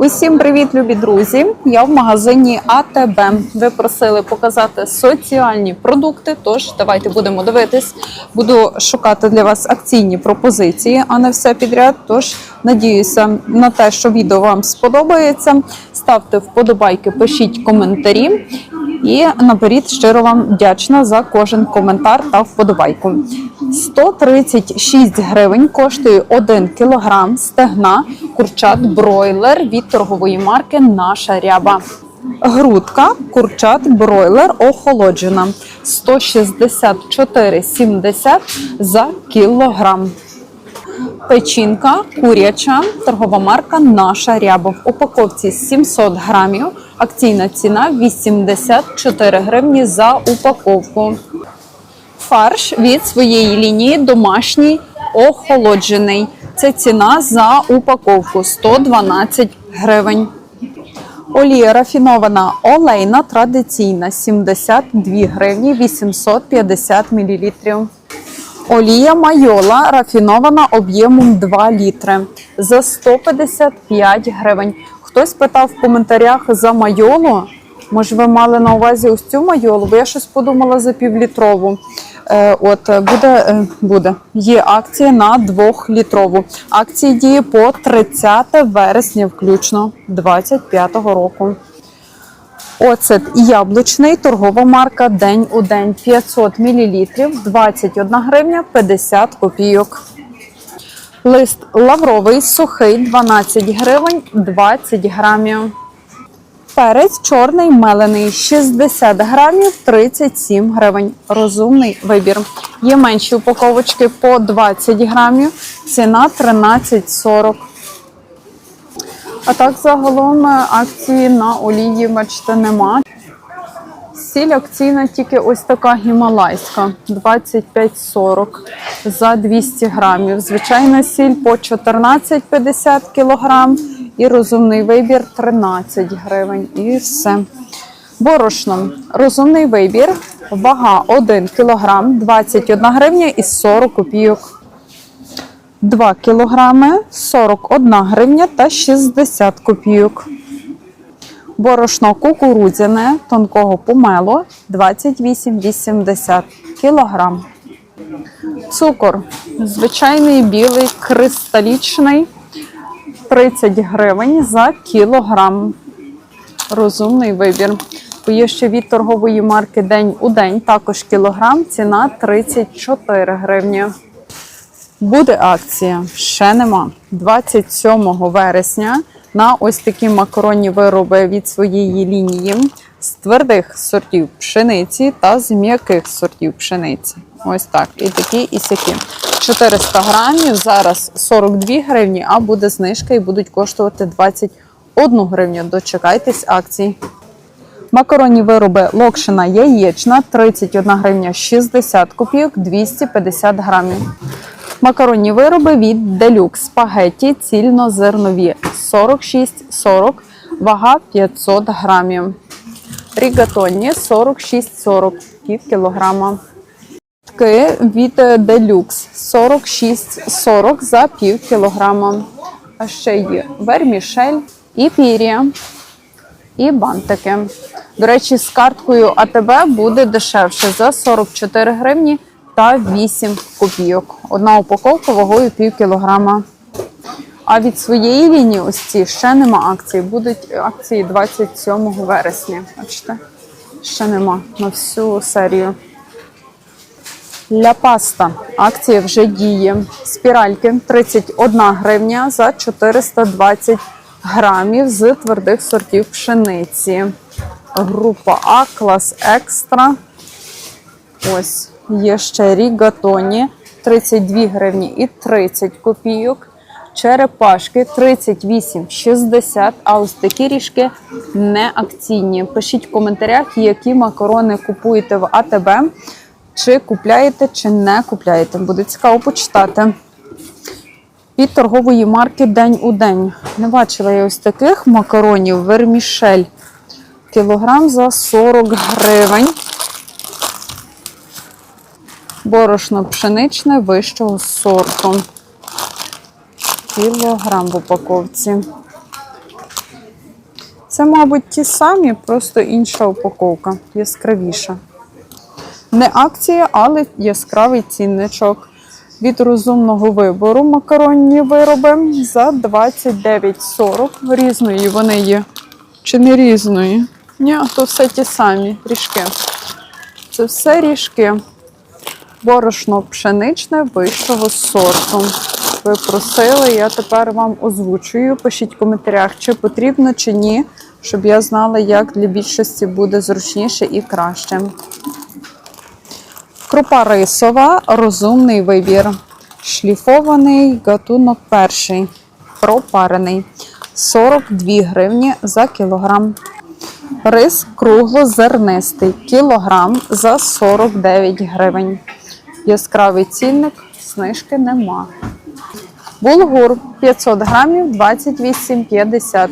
Усім привіт, любі друзі! Я в магазині АТБ. Ви просили показати соціальні продукти. Тож давайте будемо дивитись. Буду шукати для вас акційні пропозиції, а не все підряд. Тож надіюся на те, що відео вам сподобається. Ставте вподобайки, пишіть коментарі. І наперед щиро вам вдячна за кожен коментар та вподобайку. 136 гривень коштує 1 кілограм стегна курчат бройлер від торгової марки Наша ряба. Грудка курчат бройлер охолоджена 164,70 за кілограм. Печінка куряча, торгова марка Наша ряба. В упаковці 700 грамів. Акційна ціна 84 гривні за упаковку. Фарш від своєї лінії домашній охолоджений. Це ціна за упаковку 112 гривень. Олія рафінована олейна традиційна 72 гривні 850 мл. Олія майола рафінована об'ємом 2 літри за 155 гривень. Хтось питав в коментарях за майолу. Може, ви мали на увазі ось цю майолу, бо я щось подумала за півлітрову. Е, от буде, е, буде. Є акція на 2-літрову. Акція діє по 30 вересня, включно 25-го року. Оцет яблучний, торгова марка День у день 500 мл, 21 гривня 50 копійок. Лист лавровий сухий 12 гривень 20 грамів. Перець чорний мелений 60 грамів 37 гривень. Розумний вибір. Є менші упаковочки по 20 грамів. Ціна 13,40. А так загалом акції на олії, бачите, нема. Сіль акційна тільки ось така гімалайська 25,40 за 200 грамів. Звичайна сіль по 14,50 кілограм і розумний вибір 13 гривень. І все. Борошно. Розумний вибір. Вага 1 кілограм 21 гривня і 40 копійок. 2 кілограми 41 гривня та 60 копійок. Борошно кукурудзяне тонкого помелу 28,80 кілограм. Цукор звичайний білий кристалічний 30 гривень за кілограм. Розумний вибір. Є ще від торгової марки День у день, також кілограм, ціна 34 гривні. Буде акція, ще нема. 27 вересня на ось такі макаронні вироби від своєї лінії з твердих сортів пшениці та з м'яких сортів пшениці. Ось так. І такі, і сякі. 400 грамів, зараз 42 гривні, а буде знижка і будуть коштувати 21 гривню. Дочекайтесь акцій. Макаронні вироби локшина яєчна 31 гривня 60 копійок 250 грамів. Макаронні вироби від Deluxe спагетті цільнозернові 46,40, вага 500 грамів. Рігатонні 46,40 пів кілограма. Тки від Deluxe 46,40 за пів кілограма. А ще є вермішель і пір'я і бантики. До речі, з карткою АТБ буде дешевше за 44 гривні та 8 копійок. Одна упаковка вагою пів кілограма. А від своєї лінії ось ці ще нема акцій. Будуть акції 27 вересня. Бачите? Ще нема на всю серію. Ля паста. Акція вже діє. Спіральки 31 гривня за 420 грамів з твердих сортів пшениці. Група А, клас екстра. Ось є ще рігатоні 32 гривні і 30 копійок. Черепашки 38,60, а ось такі ріжки не акційні. Пишіть в коментарях, які макарони купуєте в АТБ, чи купляєте, чи не купляєте. Буде цікаво почитати. Від торгової марки День у день. Не бачила я ось таких макаронів вермішель. Кілограм за 40 гривень. Борошно пшеничне вищого сорту. Кілограм в упаковці. Це, мабуть, ті самі, просто інша упаковка, яскравіша. Не акція, але яскравий цінничок. Від розумного вибору макаронні вироби за 29,40. Різної вони є. Чи не різної? Ні, то все ті самі ріжки. Це все ріжки. Борошно пшеничне вищого сорту. Ви просили, я тепер вам озвучую. Пишіть в коментарях, чи потрібно, чи ні, щоб я знала, як для більшості буде зручніше і краще. Крупа рисова, розумний вибір. Шліфований гатунок перший, пропарений. 42 гривні за кілограм. Рис круглозернистий, кілограм за 49 гривень. Яскравий цінник, знижки нема. Булгур 500 грамів 28,50,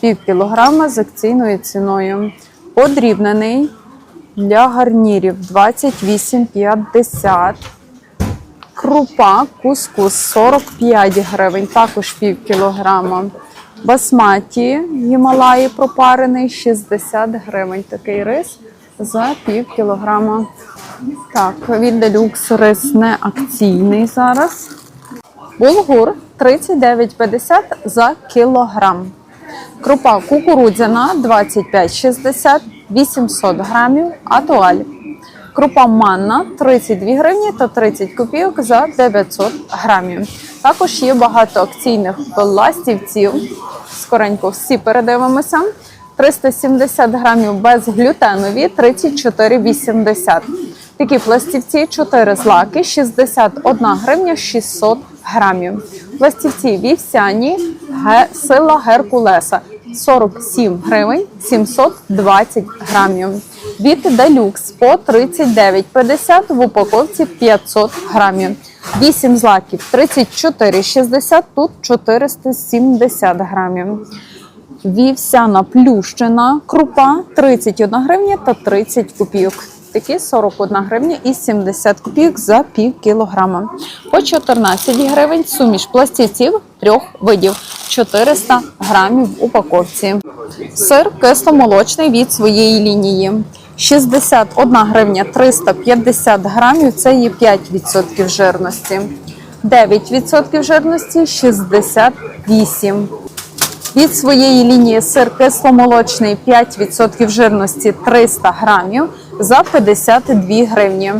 пів кілограма з акційною ціною. Подрібнений для гарнірів 28,50. Крупа кускус 45 гривень, також пів кілограма. Басматі Гімалаї пропарений 60 гривень. Такий рис за пів кілограма. Так, від делюкс рис не акційний зараз. Булгур 39,50 за кілограм. Крупа кукурудзяна 25,60 800 грамів. Атуаль. Крупа манна 32 гривні та 30 копійок за 900 грамів. Також є багато акційних пластівців. Скоренько всі передивимося. 370 грамів безглютенові 34,80. Такі пластівці 4 злаки 61 гривня 600 грамів. Пластівці вівсяні сила Геркулеса 47 гривень 720 грамів. Від Делюкс по 39,50 в упаковці 500 грамів. 8 злаків 34,60, тут 470 грамів. Вівсяна плющена крупа 31 гривня та 30 копійок. Такі 41 гривня і 70 копійок за пів кілограма. По 14 гривень суміш пластівців трьох видів 400 грамів в упаковці. Сир кисломолочний від своєї лінії. 61 гривня 350 грамів це є 5% жирності. 9% жирності 68. Від своєї лінії сир кисломолочний 5% жирності 300 грамів за 52 гривні.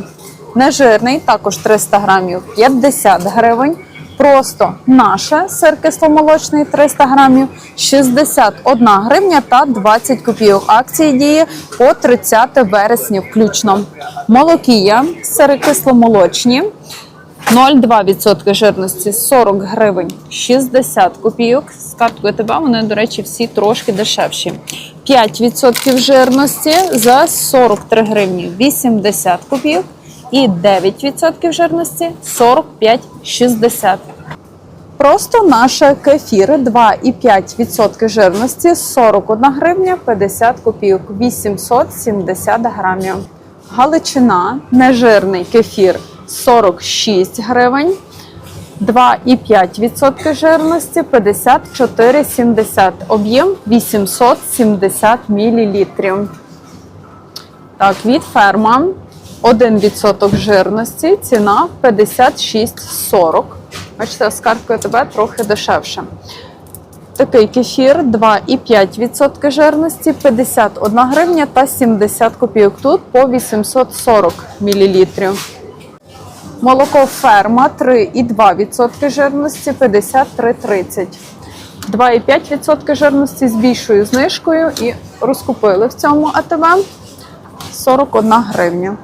Нежирний також 300 грамів 50 гривень. Просто наше сир кисломолочний 300 грамів 61 гривня та 20 копійок. Акції діє по 30 вересня включно. Молокія, сири кисломолочні 0,2% жирності 40 гривень 60 копійок. Карткою ТБ вони, до речі, всі трошки дешевші. 5% жирності за 43 гривні 80 копійок. І 9% жирності 45,60. Просто наше кефір 2,5% жирності 41 гривня 50 копійок 870 грамів. Галичина нежирний кефір 46 гривень. 2,5% жирності 54,70. Об'єм 870 мл. Так, від ферма 1% жирності, ціна 56,40. Бачите, з карткою тебе трохи дешевше. Такий кефір 2,5% жирності, 51 гривня та 70 копійок. Тут по 840 мл. Молоко ферма 3,2% жирності 53,30. 2,5% жирності з більшою знижкою і розкупили в цьому АТБ 41 гривня.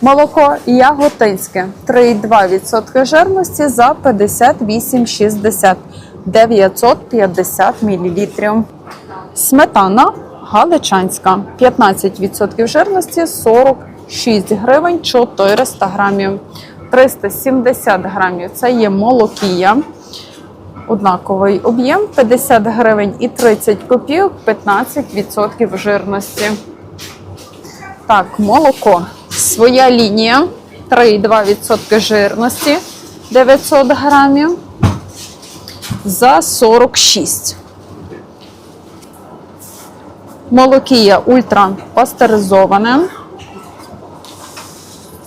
Молоко яготинське 3,2% жирності за 58,60 950 мл. Сметана галичанська 15% жирності 46 гривень 400 грамів. 370 грамів це є молокія. Однаковий об'єм 50 гривень і 30 копійок 15% жирності. Так, молоко. Своя лінія 3,2% жирності 900 грамів за 46. Молокія ультра пастеризоване.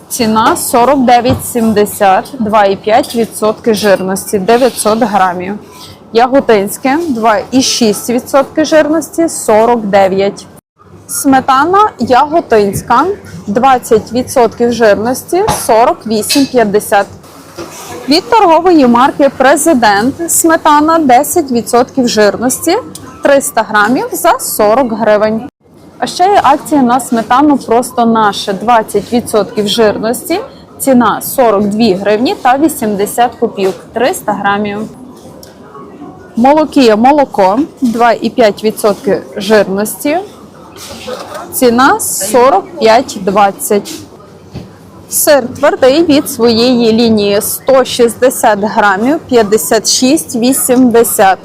Ціна 49,70, 2,5% жирності, 900 грамів. Яготинське 2,6% жирності, 49. Сметана яготинська 20% жирності, 48,50. Від торгової марки Президент сметана 10% жирності, 300 грамів за 40 гривень. А ще є акція на сметану просто наше 20% жирності. Ціна 42 гривні та 80 копійок 300 грамів. Молокія молоко 2,5% жирності. Ціна 45,20. Сир твердий від своєї лінії 160 грамів 56,80.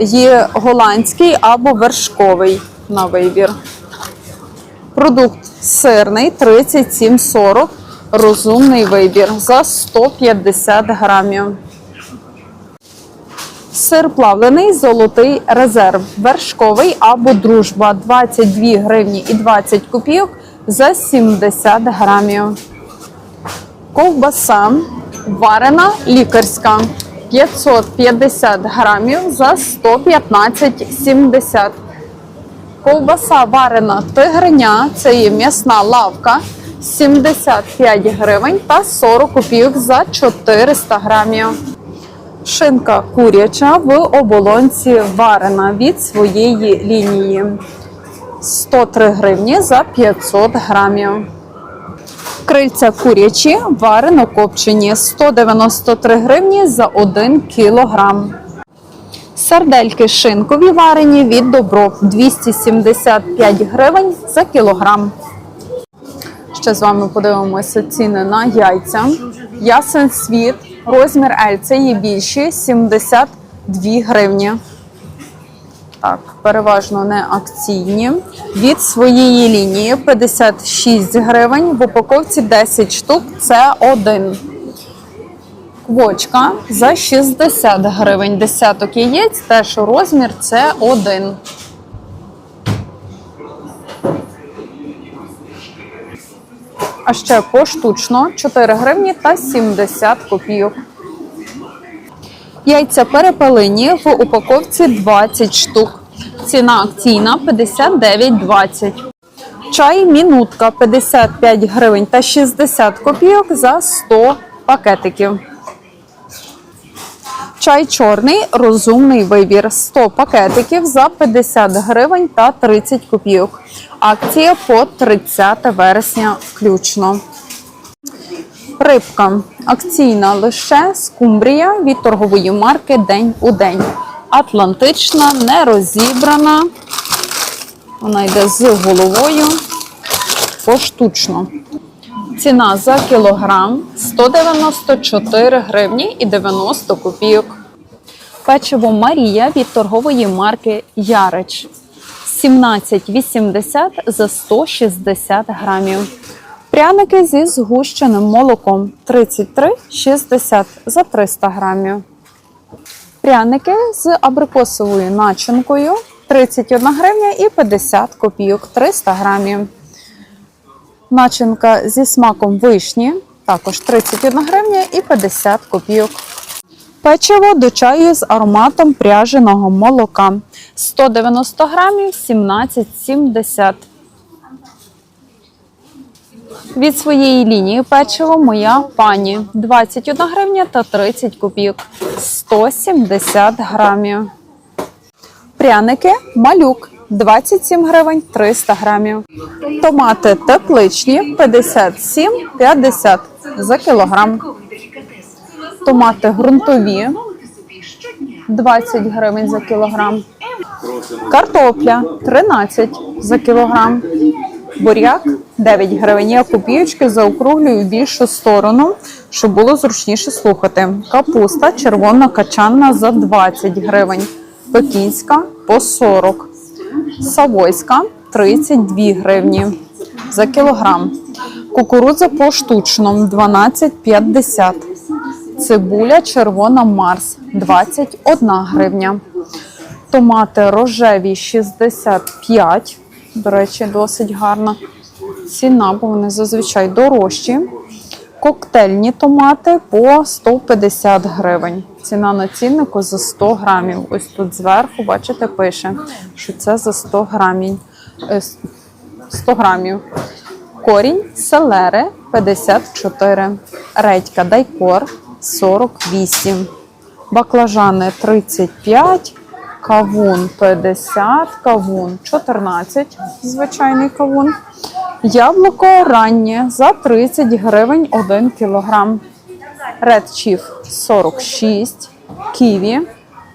Є голландський або вершковий на вибір. Продукт сирний 37,40. Розумний вибір за 150 грамів. Сир плавлений, золотий резерв, вершковий або дружба 22 гривні і 20 копійок за 70 грамів. Ковбаса варена лікарська 550 грамів за 115,70. Ковбаса варена тигриня, це є м'ясна лавка 75 гривень та 40 копійок за 400 грамів. Шинка куряча в оболонці варена від своєї лінії 103 гривні за 500 грамів. Крильця курячі варено копчені 193 гривні за 1 кілограм. Сардельки шинкові варені від добров 275 гривень за кілограм. Ще з вами подивимося ціни на яйця. Ясен світ, розмір L, це є більші 72 гривні. Так, переважно не акційні. Від своєї лінії 56 гривень. В упаковці 10 штук. Це один. Квочка за 60 гривень. Десяток яєць, теж розмір це один. А ще поштучно 4 гривні та 70 копійок. Яйця перепелині в упаковці 20 штук. Ціна акційна 59,20. Чай мінутка 55 гривень та 60 копійок за 100 пакетиків. Чай чорний розумний вибір 100 пакетиків за 50 гривень та 30 копійок. Акція по 30 вересня включно. Рибка акційна лише скумбрія від торгової марки День у день. Атлантична, не розібрана. Вона йде з головою поштучно. Ціна за кілограм 194 гривні і 90 копійок. Печиво Марія від торгової марки Ярич 17,80 за 160 грамів. Пряники зі згущеним молоком 33,60 за 300 грамів. Пряники з абрикосовою начинкою 31 гривня і 50 копійок 300 грамів. Начинка зі смаком вишні також 31 гривня і 50 копійок. Печиво до чаю з ароматом пряженого молока 190 грамів 17,70. Від своєї лінії печиво моя пані 21 гривня та 30 копійок 170 грамів. Пряники малюк 27 гривень 300 грамів. Томати тепличні 57,50 за кілограм. Томати ґрунтові 20 гривень за кілограм. Картопля 13 за кілограм. Буряк 9 гривень. Я копійочки заокруглюю в більшу сторону, щоб було зручніше слухати. Капуста червона качанна за 20 гривень. Пекінська по 40. Савойська 32 гривні за кілограм. Кукурудза поштучно 12,50. Цибуля червона Марс 21 гривня. Томати рожеві 65. До речі, досить гарна ціна, бо вони зазвичай дорожчі. Коктейльні томати по 150 гривень. Ціна на ціннику за 100 грамів. Ось тут зверху, бачите, пише, що це за 100 грамів. Е, 100 грамів. Корінь селери 54. Редька дайкор 48. Баклажани 35. Кавун 50, кавун 14, звичайний кавун. Яблуко раннє за 30 гривень 1 кілограм. Red Chief 46, ківі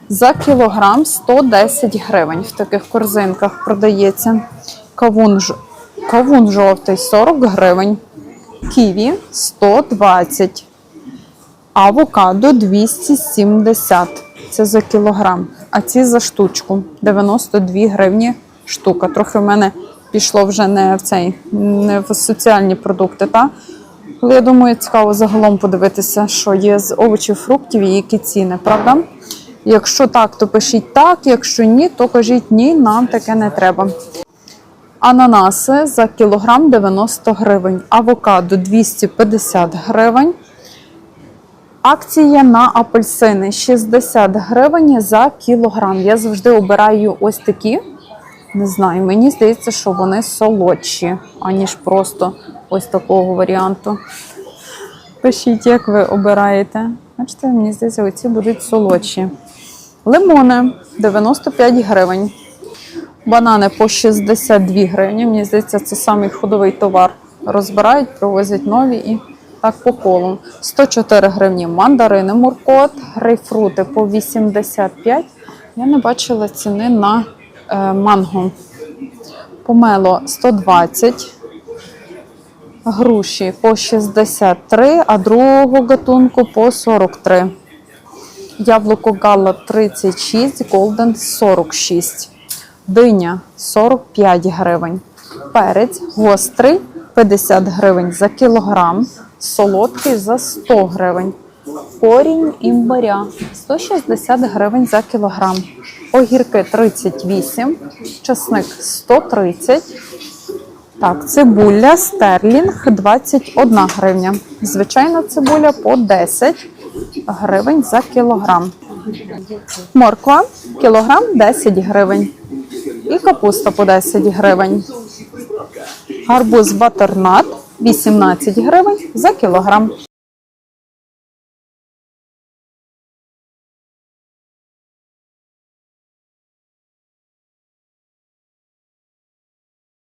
за кілограм 110 гривень. В таких корзинках продається. Кавун, кавун жовтий 40 гривень. Ківі 120. Авокадо 270. Це за кілограм. А ці за штучку 92 гривні штука. Трохи в мене пішло вже не в цей, не в соціальні продукти. Та? Але я думаю, цікаво загалом подивитися, що є з овочів, фруктів і які ціни, правда? Якщо так, то пишіть так, якщо ні, то кажіть ні, нам таке не треба. Ананаси за кілограм 90 гривень, авокадо 250 гривень. Акція на апельсини 60 гривень за кілограм. Я завжди обираю ось такі. Не знаю, мені здається, що вони солодші, аніж просто ось такого варіанту. Пишіть, як ви обираєте. Бачите, мені здається, оці будуть солодші. Лимони 95 гривень. Банани по 62 гривні. Мені здається, це самий ходовий товар. Розбирають, привозять нові і так по колу. 104 гривні мандарини муркот, грейпфрути по 85. Я не бачила ціни на манго. Помело 120. Груші по 63, а другого гатунку по 43. Яблуко Гала 36, Голден 46. Диня 45 гривень. Перець гострий 50 гривень за кілограм. Солодкий за 100 гривень. Корінь імбиря 160 гривень за кілограм. Огірки 38, чесник 130. Так, цибуля стерлінг 21 гривня. Звичайна цибуля по 10 гривень за кілограм. Морква кілограм 10 гривень. І капуста по 10 гривень. Гарбуз батернат 18 гривень за кілограм.